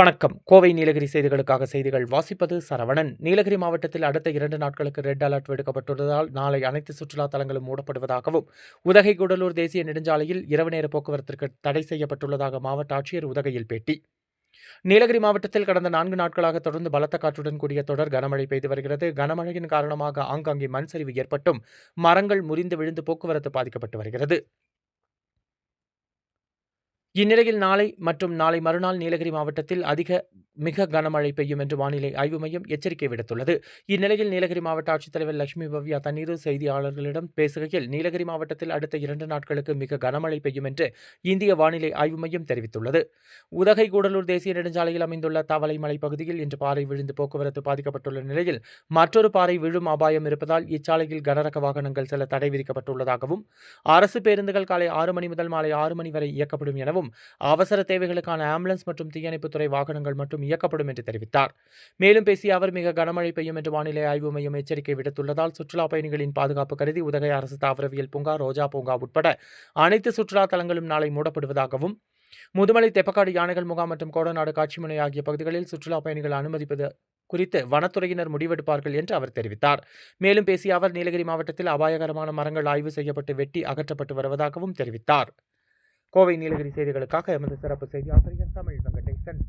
வணக்கம். கோவை நீலகிரி செய்திகளுக்காக செய்திகள் வாசிப்பது சரவணன். நீலகிரி மாவட்டத்தில் அடுத்த இரண்டு நாட்களுக்கு ரெட் அலர்ட் விடுக்கப்பட்டுள்ளதால் நாளை அனைத்து சுற்றுலா தலங்களும் மூடப்படுவதாகவும் உதகை கூடலூர் தேசிய நெடுஞ்சாலையில் இரவு நேர போக்குவரத்திற்கு தடை செய்யப்பட்டுள்ளதாக மாவட்ட ஆட்சியர் உதகையில் பேட்டி. நீலகிரி மாவட்டத்தில் கடந்த நான்கு நாட்களாக தொடர்ந்து பலத்த காற்றுடன் கூடிய தொடர் கனமழை பெய்து வருகிறது. கனமழையின் காரணமாக ஆங்காங்கே மண் சரிவு ஏற்பட்டும். மரங்கள் முறிந்து விழுந்து போக்குவரத்து பாதிக்கப்பட்டு வருகிறது. இந்நிலையில் நாளை மற்றும் நாளை மறுநாள் நீலகிரி மாவட்டத்தில் அதிக மிக கனமழை பெய்யும் என்று வானிலை ஆய்வு மையம் எச்சரிக்கை விடுத்துள்ளது. இந்நிலையில் நீலகிரி மாவட்ட ஆட்சித்தலைவர் லட்சுமி பவ்யா தண்ணீர் செய்தியாளர்களிடம் பேசுகையில் நீலகிரி மாவட்டத்தில் அடுத்த இரண்டு நாட்களுக்கு மிக கனமழை பெய்யும் என்று இந்திய வானிலை ஆய்வு மையம் தெரிவித்துள்ளது. உதகை கூடலூர் தேசிய நெடுஞ்சாலையில் அமைந்துள்ள தவளைமலை பகுதியில் இன்று பாறை விழுந்து போக்குவரத்து பாதிக்கப்பட்டுள்ள நிலையில் மற்றொரு பாறை விழும் அபாயம் இருப்பதால் இச்சாலையில் கனரக வாகனங்கள் செல்ல தடை விதிக்கப்பட்டுள்ளதாகவும் அரசு பேருந்துகள் காலை ஆறு மணி முதல் மாலை ஆறு மணி வரை இயக்கப்படும் எனவும் அவசர தேவைகளுக்கான ஆம்புலன்ஸ் மற்றும் தீயணைப்புத்துறை வாகனங்கள் மட்டும் இயக்கப்படும் என்று தெரிவித்தார். மேலும் பேசிய அவர் மிக கனமழை பெய்யும் என்று வானிலை ஆய்வு மையம் எச்சரிக்கை விடுத்துள்ளதால் சுற்றுலா பயணிகளின் பாதுகாப்பு கருதி உதகை அரசு தாவரவியல் பூங்கா ரோஜா பூங்கா உட்பட அனைத்து சுற்றுலா தலங்களும் நாளை மூடப்படுவதாகவும் முதுமலை தெப்பக்காடு யானைகள் முகாம் மற்றும் கோடநாடு காட்சிமுனை ஆகிய பகுதிகளில் சுற்றுலா பயணிகள் அனுமதிப்பது குறித்து வனத்துறையினர் முடிவெடுப்பார்கள் என்று அவர் தெரிவித்தார். மேலும் பேசிய அவர் நீலகிரி மாவட்டத்தில் அபாயகரமான மரங்கள் ஆய்வு செய்யப்பட்டு வெட்டி அகற்றப்பட்டு வருவதாகவும் தெரிவித்தார். கோவை நீலகிரி செய்திகளுக்காக எமது சிறப்பு செய்தி ஆசிரியர் தமிழ் வெங்கடேசன்.